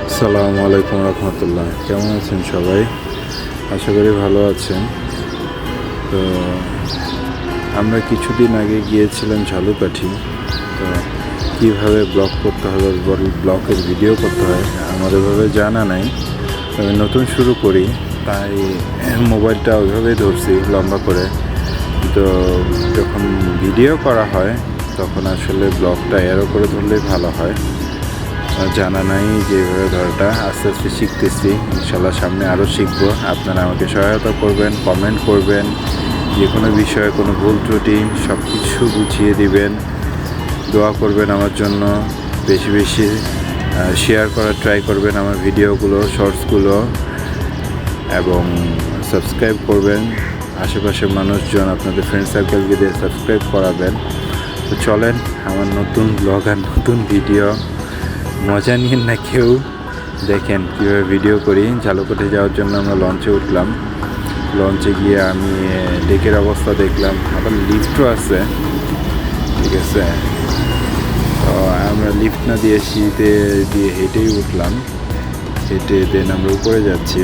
আসসালামু আলাইকুম রহমতুল্লাহ। কেমন আছেন সবাই? আশা করি ভালো আছেন। তো আমরা কিছুদিন আগে গিয়েছিলাম ঝালুকাঠি। তো কীভাবে ব্লগ করতে হবে ব্লগের ভিডিও করতে হয় আমার ওইভাবে জানা নাই। আমি নতুন শুরু করি, তাই মোবাইলটা ওইভাবেই ধরছি লম্বা করে। তো যখন ভিডিও করা হয়, তখন আসলে ব্লগটা এরও করে ধরলেই ভালো হয়। জানা নাই যেভাবে ধরাটা আস্তে আস্তে শিখতেছি, ইনশাল্লাহ সামনে আরও শিখব। আপনারা আমাকে সহায়তা করবেন কমেন্ট করবেন, যে কোনো বিষয়ে কোনো ভুল ত্রুটি সব কিছু বুঝিয়ে দিবেন। দোয়া করবেন আমার জন্য, বেশি বেশি শেয়ার করার ট্রাই করবেন আমার ভিডিওগুলো শর্টসগুলো এবং সাবস্ক্রাইব করবেন। আশেপাশের মানুষজন আপনাদের ফ্রেন্ড সার্কেলকে দিয়ে সাবস্ক্রাইব করাবেন। তো চলেন, আমার নতুন ব্লগ আর নতুন ভিডিও মজা নিন না কেউ। দেখেন কীভাবে ভিডিও করি। ঝালুকোটে যাওয়ার জন্য আমরা লঞ্চে উঠলাম। লঞ্চে গিয়ে আমি ডেকের অবস্থা দেখলাম। আবার লিফটও আছে। ঠিক আছে? তো আমরা লিফট না দিয়ে শীতে দিয়ে হেঁটেই উঠলাম। হেঁটে দেন আমরা উপরে যাচ্ছি।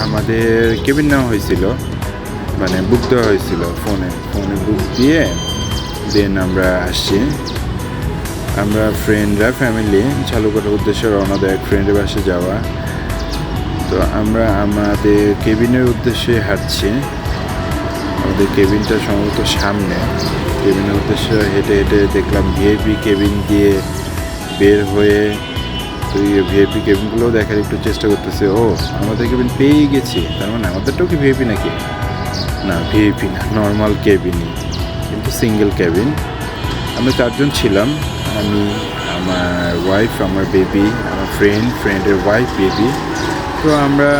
আমাদের কেবিন নেওয়া হয়েছিল। মানে বুক দেওয়া হয়েছিল ফোনে ফোনে বুক দিয়ে দেন আমরা আসছি। আমরা ফ্রেন্ডরা ফ্যামিলি ঝালুকটার উদ্দেশ্যে রওনা দেয় ফ্রেন্ডের বাসে যাওয়া। তো আমরা আমাদের কেবিনের উদ্দেশ্যে হাঁটছি। আমাদের কেবিনটা সম্ভবত সামনে। কেবিনের উদ্দেশ্যে হেঁটে হেঁটে দেখলাম ভিআইপি কেবিন দিয়ে বের হয়ে ভিআইপি কেবিনগুলোও দেখার একটু চেষ্টা করতেছে। ও, আমাদের কেবিন পেয়ে গেছি। তার মানে আমাদেরটাও কি ভিআইপি নাকি? না ভিআইপি না নর্মাল কেবিনই কিন্তু সিঙ্গেল কেবিন আমরা চারজন ছিলাম। আমি, আমার ওয়াইফ আমার বেবি আমার ফ্রেন্ড ফ্রেন্ডের ওয়াইফ বেবি তো আমরা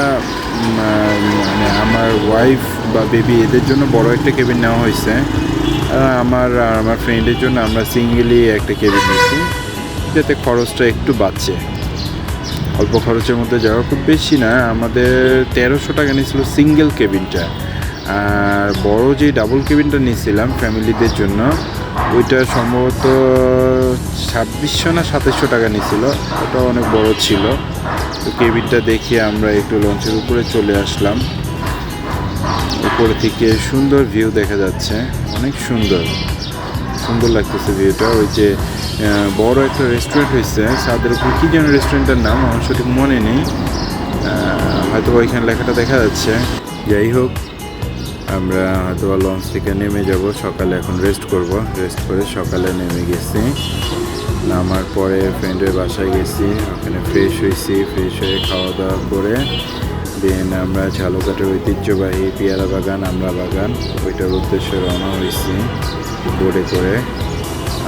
মানে আমার ওয়াইফ বা বেবি এদের জন্য বড় একটা কেবিন নেওয়া হয়েছে। আমার আর আমার ফ্রেন্ডের জন্য আমরা সিঙ্গেলি একটা কেবিন নিয়েছি। যাতে খরচটা একটু বাঁচে অল্প খরচের মধ্যে যাওয়া খুব বেশি না। আমাদের তেরোশো টাকা নিয়েছিল সিঙ্গেল কেবিনটা আর বড় যে ডাবল কেবিনটা নিয়েছিলাম ফ্যামিলিদের জন্য ওইটা সম্ভবত ছাব্বিশশো না সাতাশশো টাকা নিয়েছিল ওটা অনেক বড় ছিল। তো কেবিনটা দেখে আমরা একটু লঞ্চের উপরে চলে আসলাম। উপরে থেকে সুন্দর ভিউ দেখা যাচ্ছে। অনেক সুন্দর। সুন্দর লাগতেছে ভিউটা। ওই যে বড় একটা রেস্টুরেন্ট হয়েছে। তাদের উপর কী যেন রেস্টুরেন্টের নাম, আমার সঠিক মনে নেই। হয়তো ওইখানে লেখাটা দেখা যাচ্ছে। যাই হোক আমরা হয়তো লঞ্চ থেকে নেমে যাব, সকালে এখন রেস্ট করব। রেস্ট করে সকালে নেমে গেছি। নামার পরে ফ্রেন্ডের বাসায় গেছি, ওখানে ফ্রেশ হয়েছি ফ্রেশ হয়ে খাওয়া দাওয়া করে দেন আমরা ঝালুকাটের ঐতিহ্যবাহী পেয়ারা বাগান আমরা বাগান, ওইটার উদ্দেশ্যে রওনা হয়েছি বোটে করে।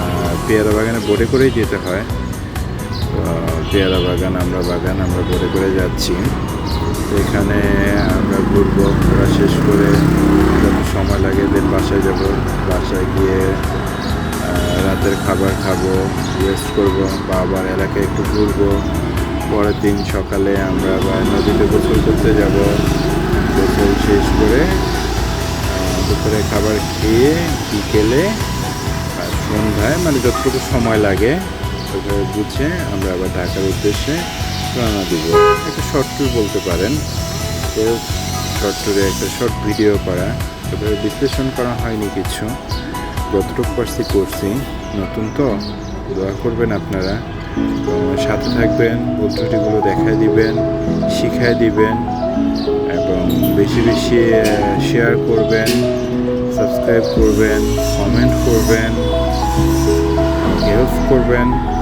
আর পেয়ারা বাগানে বোটে করেই যেতে হয়। পেয়ারা বাগান আমরা বাগান, আমরা বোটে করে যাচ্ছি। এখানে আমরা ঘুরবো, ঘোরা শেষ করে যত সময় লাগে দেন বাসায় যাব। বাসায় গিয়ে রাতের খাবার খাব রেস্ট করব বা আবার এলাকায় একটু ঘুরবো। পরের দিন সকালে আমরা আবার নদীতে গোসল করতে যাব। গোসল শেষ করে দুপুরে খাবার খেয়ে বিকেলে আর সন্ধ্যায় মানে যতটুকু সময় লাগে, ওইভাবে বুঝে আমরা আবার ঢাকার উদ্দেশ্যে রওনা দিব। একটা শর্ট ট্যুর বলতে পারেন। তো শর্ট ট্যুরে একটা শর্ট ভিডিও করা। তবে বিশ্লেষণ করা হয়নি কিছু। যতটুকু পারছি করছি। নতুন তো। দোয়া করবেন আপনারা। সাথে থাকবেন পদ্ধতিগুলো দেখায় দিবেন, শিখায় দিবেন, এবং বেশি বেশি শেয়ার করবেন সাবস্ক্রাইব করবেন কমেন্ট করবেন হেল্প করবেন।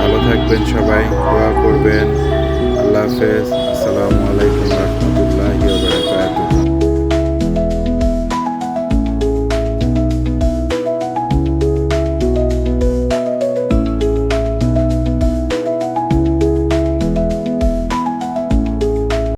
ভালো থাকবেন সবাই দোয়া করবেন। আল্লাহ হাফেজ। আসসালামু আলাইকুম।